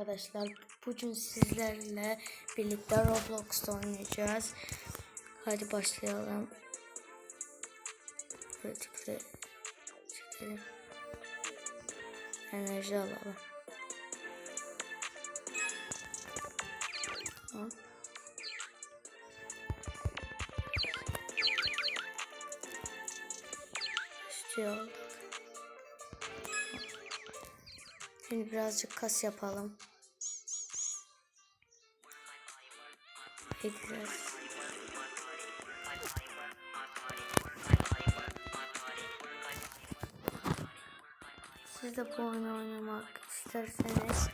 arkadaşlar. Bugün sizlerle birlikte Roblox'ta oynayacağız. Hadi başlayalım. Pratikte çekelim. Enerji alalım. Tamam. İşte Şimdi birazcık kas yapalım. Gideceğiz. Siz de bu oyunu oynamak isterseniz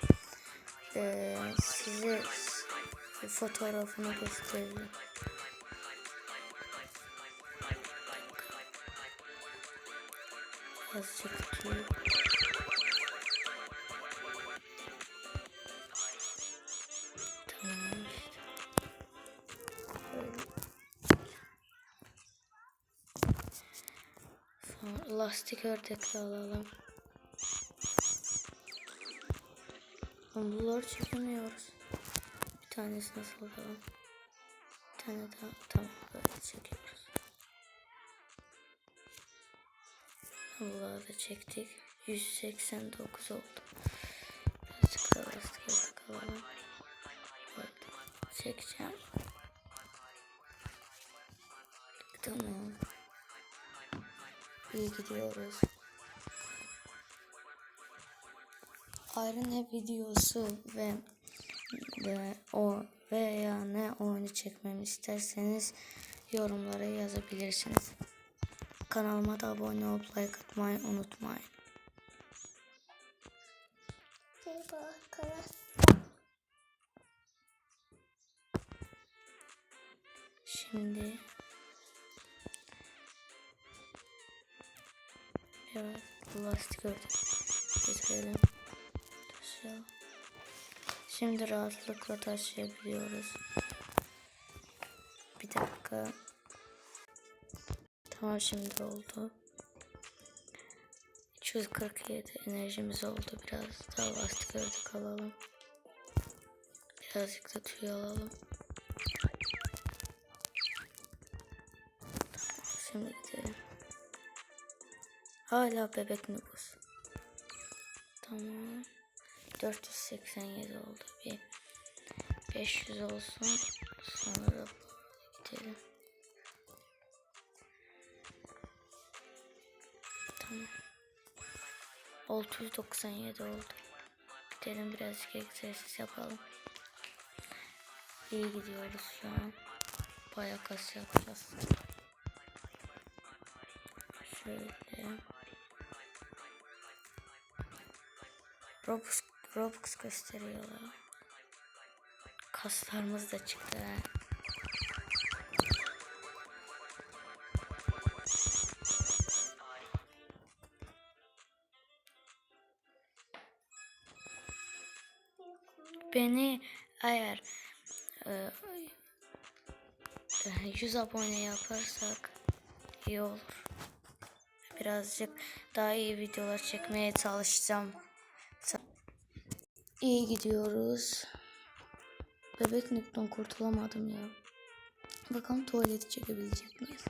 eee size fotoğrafını göstereyim. Azıcık değil. Sonra lastik ördekli alalım. Bunları çekemiyoruz. Bir tanesini salalım. Bir tane daha tamam böyle çekiyoruz. Bunları da çektik. 189 oldu. Birazcık da lastik ördek alalım. Böyle çekeceğim. Tamam. İyi gidiyoruz. Iron Head videosu ve, ve o veya ne oyunu çekmemi isterseniz yorumlara yazabilirsiniz. Kanalıma da abone olup like atmayı unutmayın. Şimdi biraz lastik ördek getirelim. Taşıyalım. Şimdi rahatlıkla taşıyabiliyoruz. Bir dakika. Tamam şimdi oldu. 247 enerjimiz oldu. Biraz daha lastik ördek alalım. Birazcık da tüy alalım. Şimdi gidelim. Hala bebek nüfus. Tamam. 487 oldu. Bir 500 olsun. Sonra gidelim. Tamam. 697 oldu. Gidelim birazcık egzersiz yapalım. İyi gidiyoruz şu an. Bayağı kas yapacağız. Şöyle. Robux, Robux gösteriyorlar. Kaslarımız da çıktı. Beni eğer e, 100 abone yaparsak iyi olur. Birazcık daha iyi videolar çekmeye çalışacağım. İyi gidiyoruz. Bebek nükten kurtulamadım ya. Bakalım tuvaleti çekebilecek miyiz?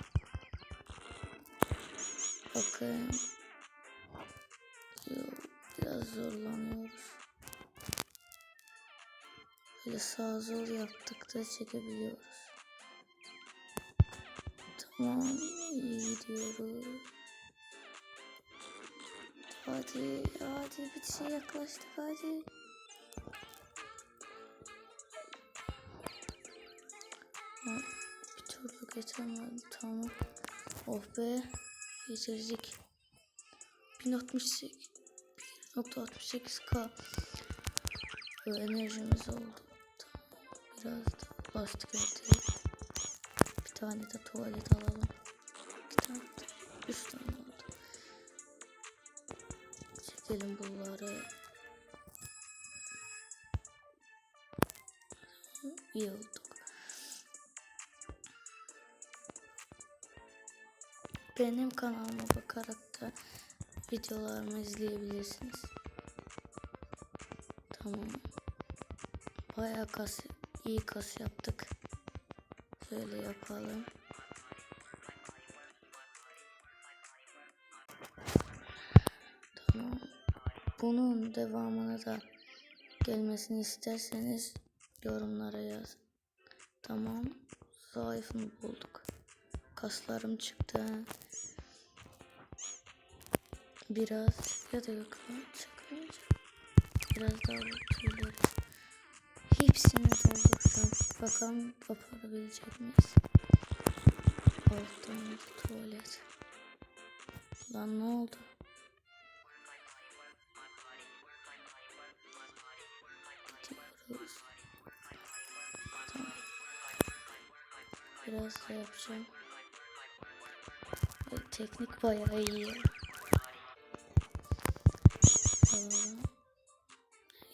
Bakın. Biraz zorlanıyoruz. Böyle sağ zor yaptık da çekebiliyoruz. Tamam iyi gidiyoruz. Hadi hadi bir şey yaklaştık hadi. Ha, Bir türlü geçemedim tamam. Oh be geçirdik. 1068 1.68k enerjimiz oldu. Tamam. Biraz da lastik ördek. Bir tane de tuvalet alalım. Çekelim bunları. İyi olduk. Benim kanalıma bakarak da videolarımı izleyebilirsiniz. Tamam. Bayağı kas, iyi kas yaptık. Şöyle yapalım. Bunun devamını da gelmesini isterseniz yorumlara yazın. Tamam. Zayıfını bulduk. Kaslarım çıktı. Biraz ya da yok çıkmayacak. Biraz daha tüyleri. Hepsini dolduracağım. Bakalım yapabilecek miyiz? Alttan tuvalet. Lan ne oldu? Biraz da yapacağım. Ay, teknik bayağı iyi. Tamam.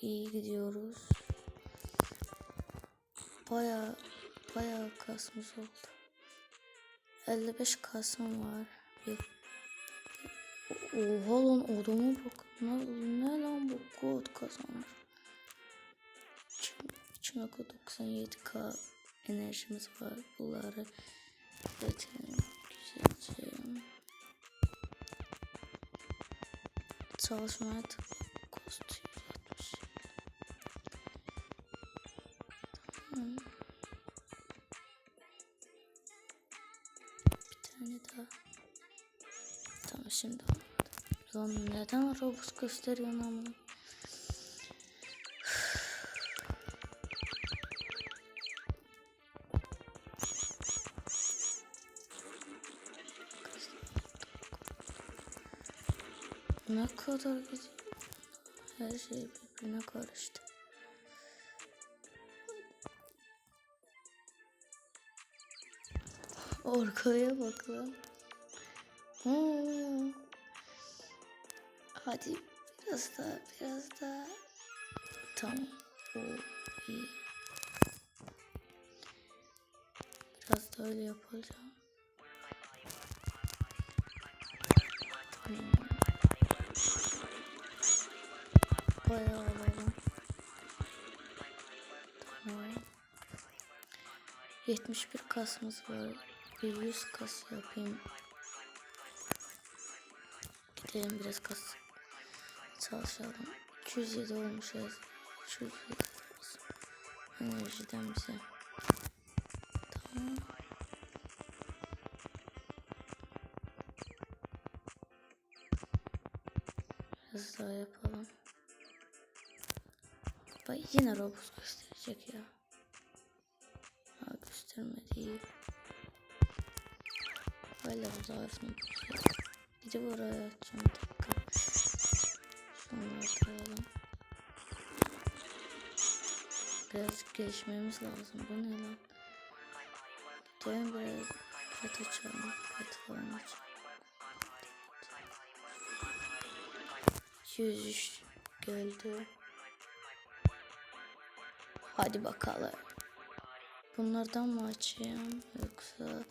İyi gidiyoruz. Bayağı bayağı kasmış oldu. 55 kasım var. Bir. Oha lan odama bak. Ne, ne lan bu kod kazanmış. İçime 97k enerjimiz var. Bunları üretelim. Güzelce. Çalışmaya tıkla. Kost 160. Tamam. Bir tane daha. Tamam şimdi olmadı. Lan neden Robux gösteriyorsun ama? Ne kadar güzel. Her şey birbirine karıştı. Arkaya bak lan. Hmm. Hadi biraz daha biraz daha. Tamam. O iyi. Biraz da öyle yapacağım. Bayağı alalım. Tamam. 71 kasımız var. Bir 100 kas yapayım. Gidelim biraz kas çalışalım. 207 olmuşuz. 207 enerjiden bize. Tamam. Yine Robux gösterecek ya. Ha göstermedi. Hala bu zarfını tutuyor. Gidip oraya açacağım dakika. Şunları koyalım. Biraz geçmemiz lazım. Bu ne lan? Gidelim biraz pet açalım. Pet falan açalım. 203 geldi. Hadi bakalım. Bunlardan mı açayım yoksa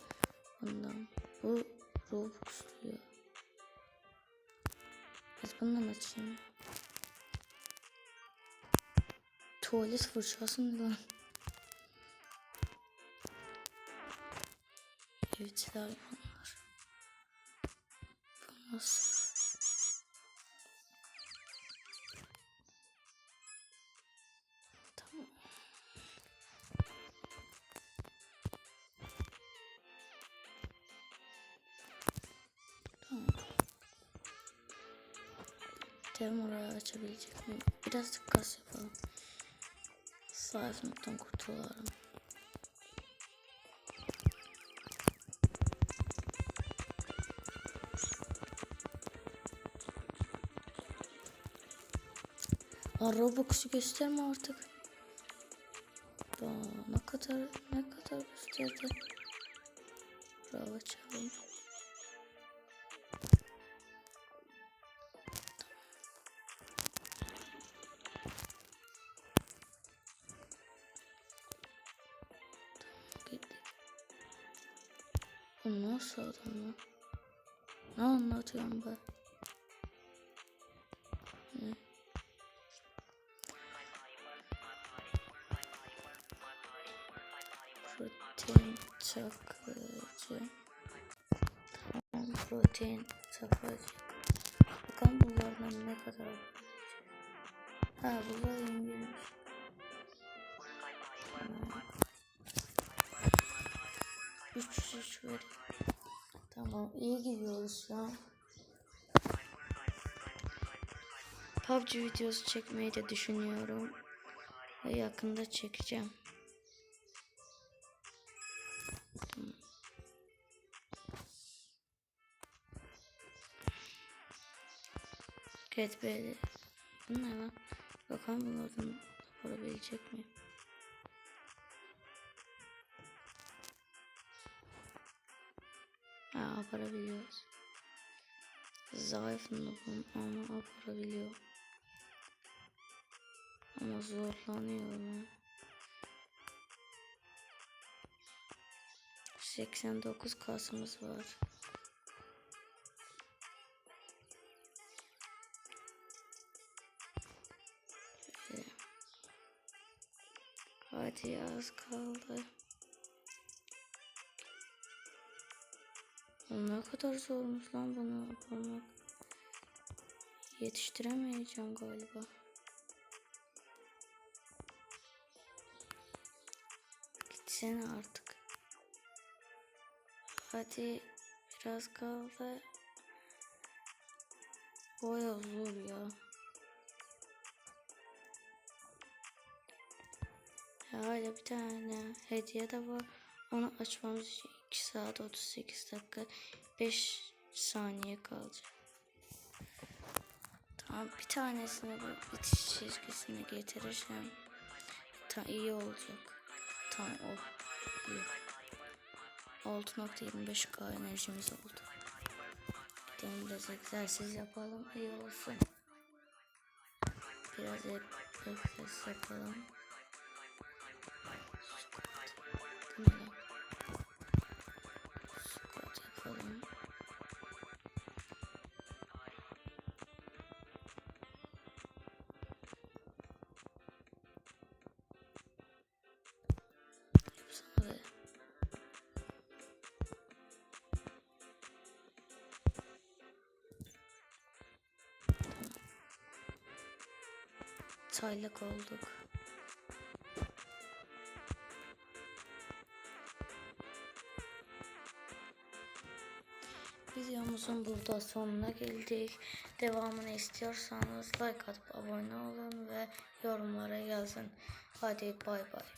bundan? Bu Robux diyor. Bundan açayım? Tuvalet fırçası mı lan? Evcil hayvanlar. Bu nasıl? Bakalım orayı açabilecek miyim? Biraz dikkat yapalım. Zayıflıktan kurtulalım. Aa, Robux'u gösterme artık. Aa, ne kadar ne kadar gösterdi. Bravo açalım. Bu nasıl adam lan? Ne anlatıyorum ben? Ne? Protein çakıcı. Tamam protein çakıcı. Bakalım bunlardan ne kadar Ha bunlar İngiliz. 303 veriyor. Tamam iyi gidiyoruz şu an. PUBG videosu çekmeyi de düşünüyorum. Ve yakında çekeceğim. Tamam. Cadbury. Bu ne lan? Bakalım bunlardan yapabilecek miyim? Aparabiliyoruz. Zayıf noobum ama aparabiliyor. Ama zorlanıyorum. 89 kasımız var. Hadi az kaldı. Kadar zormuş lan bunu yapmak. Yetiştiremeyeceğim galiba. Gitsene artık. Hadi biraz kaldı. Baya zor. Ya hala bir tane hediye de var. Onu açmamız için 2 saat 38 dakika 5 saniye kalacak. Tamam bir tanesini bu bitiş çizgisine getirirsem tam iyi olacak. Tam o iyi. 6.25k enerjimiz oldu. Gidelim biraz egzersiz yapalım iyi olsun. Biraz egzersiz yapalım. Çaylak olduk. Videomuzun burada sonuna geldik. Devamını istiyorsanız like atıp abone olun ve yorumlara yazın. Hadi bay bay.